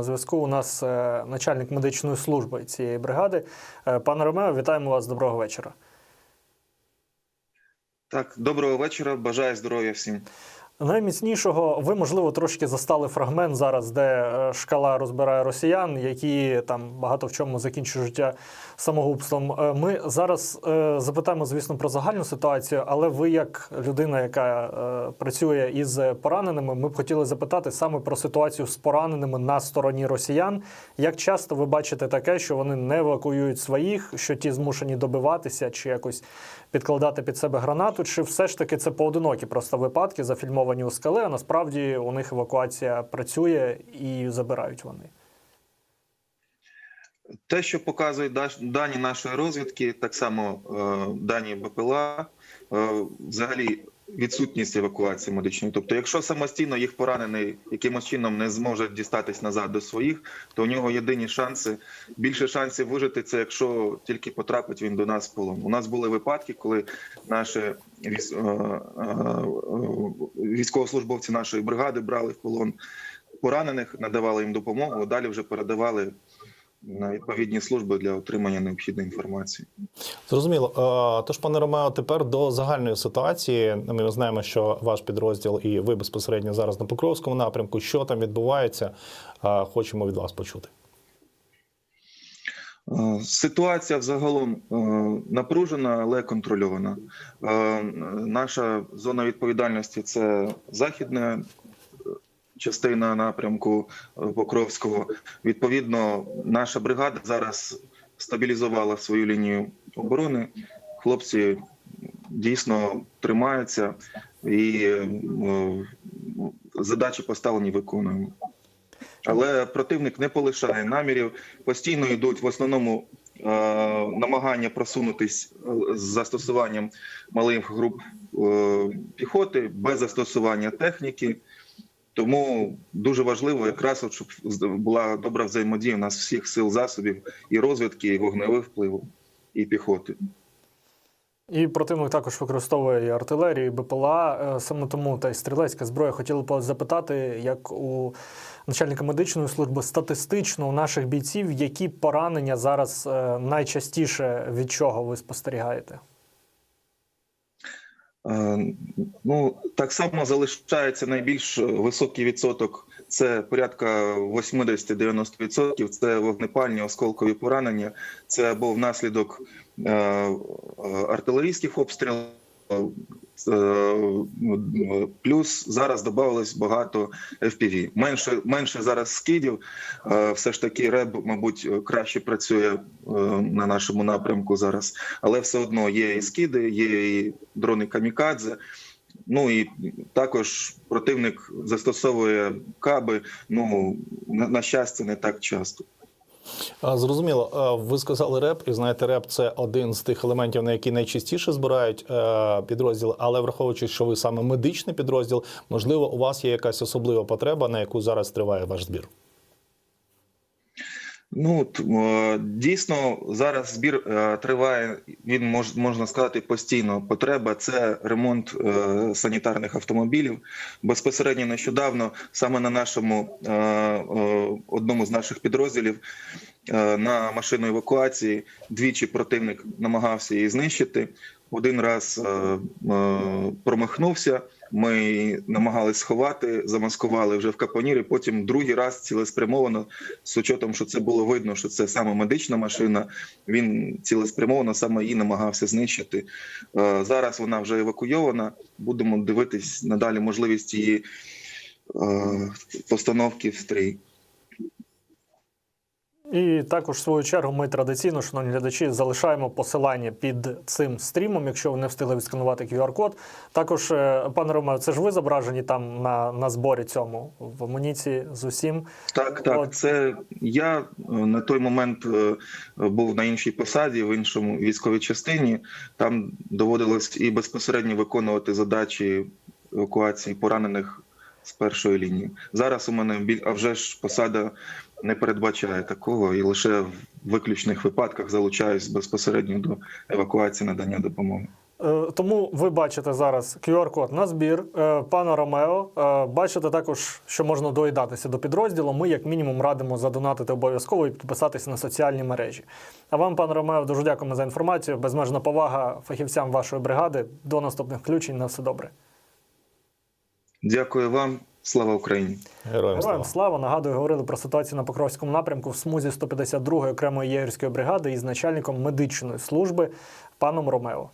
на зв'язку. У нас е, начальник медичної служби цієї бригади. Е, Пане Ромео, вітаємо вас. Доброго вечора. Так, доброго вечора. Бажаю здоров'я всім. Найміцнішого ви, можливо, трошки застали фрагмент зараз, де е, шкала розбирає росіян, які там багато в чому закінчують життя самогубством. Е, Ми зараз е, запитаємо, звісно, про загальну ситуацію, але ви, як людина, яка е, працює із пораненими, ми б хотіли запитати саме про ситуацію з пораненими на стороні росіян. Як часто ви бачите таке, що вони не евакуюють своїх, що ті змушені добиватися чи якось підкладати під себе гранату, чи все ж таки це поодинокі просто випадки, зафільмовані у скали, а насправді у них евакуація працює і забирають вони. Те, що показують дані нашої розвідки, так само е, дані БПЛА, е, взагалі відсутність евакуації медичної. Тобто, якщо самостійно їх поранений якимось чином не зможе дістатись назад до своїх, то у нього єдині шанси. Більше шансів вижити це, якщо тільки потрапить він до нас полон. У нас були випадки, коли наші е, військовослужбовці нашої бригади брали в полон поранених, надавали їм допомогу, а далі вже передавали на відповідні служби для отримання необхідної інформації. Зрозуміло. Е, Тож, пане Ромео, тепер до загальної ситуації. Ми знаємо, що ваш підрозділ і ви безпосередньо зараз на Покровському напрямку. Що там відбувається? Е, Хочемо від вас почути. Е, Ситуація взагалом напружена, але контрольована. Наша зона відповідальності це західна е, частина напрямку е, Покровського. Відповідно, наша бригада зараз стабілізувала свою лінію оборони. Хлопці дійсно тримаються і е, задачі поставлені виконуємо. Але противник не полишає намірів. Постійно йдуть в основному е, намагання просунутись з застосуванням малих груп піхоти без застосування техніки. Тому дуже важливо, якраз щоб була добра взаємодія у нас всіх сил засобів і розвідки, і вогневих впливу, і піхоти. І противник також використовує і артилерію, і БПЛА. Е, Саме тому та й стрілецька зброя. Хотіли б запитати, як у начальника медичної служби статистично у наших бійців, які поранення зараз е, найчастіше від чого ви спостерігаєте? Е, Ну так само залишається найбільш високий відсоток. Це порядка 80-90%. Це вогнепальні осколкові поранення. Це або внаслідок е, артилерійських обстрілів. Е, Плюс зараз додавалось багато FPV. Менше менше зараз скидів. Е, Все ж таки, РЕБ, мабуть, краще працює е, на нашому напрямку зараз, але все одно є і скиди, є і дрони камікадзе. Ну і також противник застосовує каби. Ну на, на щастя, не так часто. Е, Зрозуміло, Е, ви сказали реп, і знаєте, реп це один з тих елементів, на які найчастіше збирають підрозділ. підрозділи. Але враховуючи, що ви саме медичний підрозділ, можливо, у вас є якась особлива потреба, на яку зараз триває ваш збір. Ну е, дійсно зараз збір е, триває. Він мож, можна сказати постійно. Потреба це ремонт е, санітарних автомобілів. Безпосередньо нещодавно, саме на нашому одному з наших підрозділів на машину евакуації двічі противник намагався її знищити. Один раз е, е, промахнувся. Ми намагались сховати, замаскували вже в капонірі. Потім другий раз цілеспрямовано, з учетом, що це було видно, що це саме медична машина. Він цілеспрямовано саме її намагався знищити. Е, Зараз вона вже евакуйована. Будемо дивитись надалі можливість її постановки в стрій. І також в свою чергу ми традиційно, шановні глядачі, залишаємо посилання під цим стрімом, якщо ви не встигли відсканувати QR-код. Також, е, пане Ромео, це ж ви зображені там на, на зборі цьому в амуніції з усім. Так, От. так. Це я е, на той момент е, був на іншій посаді, в іншому військовій частині. Там доводилось і безпосередньо виконувати задачі евакуації поранених з першої лінії. Зараз у мене біль, а вже ж посада не передбачає такого, і лише в виключних випадках залучаюсь безпосередньо до евакуації надання допомоги. Е, Тому ви бачите зараз QR-код на збір е, пана Ромео. Е, Бачите також, що можна доїдатися до підрозділу. Ми, як мінімум, радимо задонатити обов'язково і підписатися на соціальні мережі. А вам, пан Ромео, дуже дякуємо за інформацію. Безмежна повага фахівцям вашої бригади. До наступних включень. На все добре. Дякую вам. Слава Україні! Героям слава. Слава. Нагадую, говорили про ситуацію на Покровському напрямку в смузі 152-ї окремої єгерської бригади із начальником медичної служби паном Ромео.